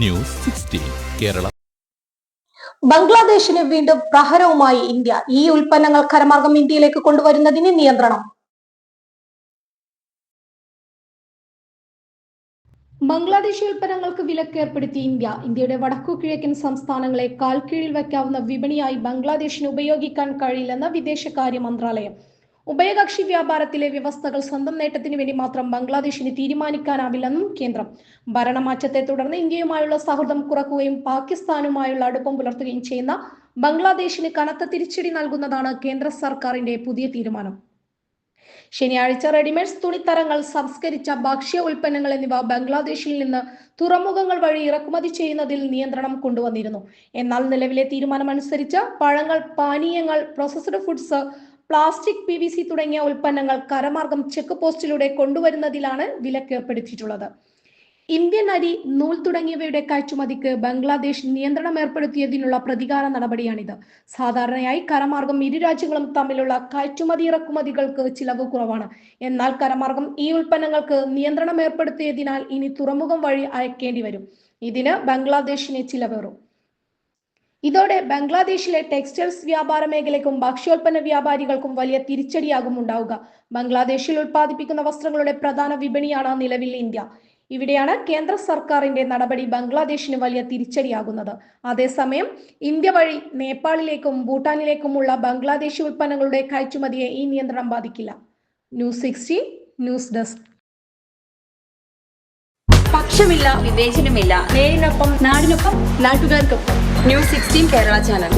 News sixteen Kerala. ബംഗ്ലാദേശിന് വീണ്ടും പ്രഹരവുമായി India. ഈ ഉൽപ്പന്നങ്ങൾ കരമാർഗം ഇന്ത്യയിലേക്ക് കൊണ്ടുവരുന്നതിന് നിയന്ത്രണം. ബംഗ്ലാദേശി ഉൽപ്പന്നങ്ങൾക്ക് വിലക്ക് ഏർപ്പെടുത്തി ഇന്ത്യ. ഇന്ത്യയുടെ വടക്കു കിഴക്കൻ സംസ്ഥാനങ്ങളെ കാൽക്കീഴിൽ വയ്ക്കാവുന്ന വിപണിയായി ബംഗ്ലാദേശിന് ഉപയോഗിക്കാൻ കഴിയില്ലെന്ന് വിദേശകാര്യ മന്ത്രാലയം. ഉഭയകക്ഷി വ്യാപാരത്തിലെ വ്യവസ്ഥകൾ സ്വന്തം നേട്ടത്തിന് വേണ്ടി മാത്രം ബംഗ്ലാദേശിന് തീരുമാനിക്കാനാവില്ലെന്നും കേന്ദ്രം. ഭരണമാറ്റത്തെ തുടർന്ന് ഇന്ത്യയുമായുള്ള സൗഹൃദം കുറക്കുകയും പാകിസ്ഥാനുമായുള്ള അടുപ്പം പുലർത്തുകയും ചെയ്യുന്ന ബംഗ്ലാദേശിന് കനത്ത തിരിച്ചടി നൽകുന്നതാണ് കേന്ദ്ര സർക്കാരിന്റെ പുതിയ തീരുമാനം. ശനിയാഴ്ച റെഡിമെയ്ഡ്സ് തുണിത്തരങ്ങൾ സംസ്കരിച്ച ഭക്ഷ്യ ഉൽപ്പന്നങ്ങൾ എന്നിവ ബംഗ്ലാദേശിൽ നിന്ന് തുറമുഖങ്ങൾ വഴി ഇറക്കുമതി ചെയ്യുന്നതിൽ നിയന്ത്രണം കൊണ്ടുവന്നിരുന്നു. എന്നാൽ നിലവിലെ തീരുമാനമനുസരിച്ച് പഴങ്ങൾ പാനീയങ്ങൾ processed foods plastic P V C തുടങ്ങിയ ഉൽപ്പന്നങ്ങൾ കരമാർഗം ചെക്ക് പോസ്റ്റിലൂടെ കൊണ്ടുവരുന്നതിലാണ് വിലക്ക് ഏർപ്പെടുത്തിയിട്ടുള്ളത് ഇന്ത്യൻ അരി നൂൽ തുടങ്ങിയവയുടെ കയറ്റുമതിക്ക് ബംഗ്ലാദേശ് നിയന്ത്രണം ഏർപ്പെടുത്തിയതിനുള്ള പ്രതികാര നടപടിയാണിത്. സാധാരണയായി കരമാർഗം ഇരു രാജ്യങ്ങളും തമ്മിലുള്ള കയറ്റുമതി ഇറക്കുമതികൾക്ക് ചിലവ് കുറവാണ്. എന്നാൽ കരമാർഗം ഈ ഉൽപ്പന്നങ്ങൾക്ക് നിയന്ത്രണം ഏർപ്പെടുത്തിയതിനാൽ ഇനി തുറമുഖം വഴി അയക്കേണ്ടി വരും. ഇതിന് ബംഗ്ലാദേശിനെ ചിലവേറും. ഇതോടെ ബംഗ്ലാദേശിലെ ടെക്സ്റ്റൈൽസ് വ്യാപാര മേഖലയ്ക്കും ഭക്ഷ്യോൽപ്പന്ന വ്യാപാരികൾക്കും വലിയ തിരിച്ചടിയാകും ഉണ്ടാവുക. ബംഗ്ലാദേശിൽ ഉൽപ്പാദിപ്പിക്കുന്ന വസ്ത്രങ്ങളുടെ പ്രധാന വിപണിയാണ് നിലവിൽ ഇന്ത്യ. ഇവിടെയാണ് കേന്ദ്ര സർക്കാരിന്റെ നടപടി ബംഗ്ലാദേശിന് വലിയ തിരിച്ചടിയാകുന്നത്. അതേസമയം ഇന്ത്യ വഴി നേപ്പാളിലേക്കും ഭൂട്ടാനിലേക്കുമുള്ള ബംഗ്ലാദേശി ഉൽപ്പന്നങ്ങളുടെ കയറ്റുമതിയെ ഈ നിയന്ത്രണം ബാധിക്കില്ല. News sixty news desk. പക്ഷമില്ല വിവേചനമില്ല. നേരിനൊപ്പം നാടിനൊപ്പം നാട്ടുകാർക്കൊപ്പം. News sixteen Kerala channel.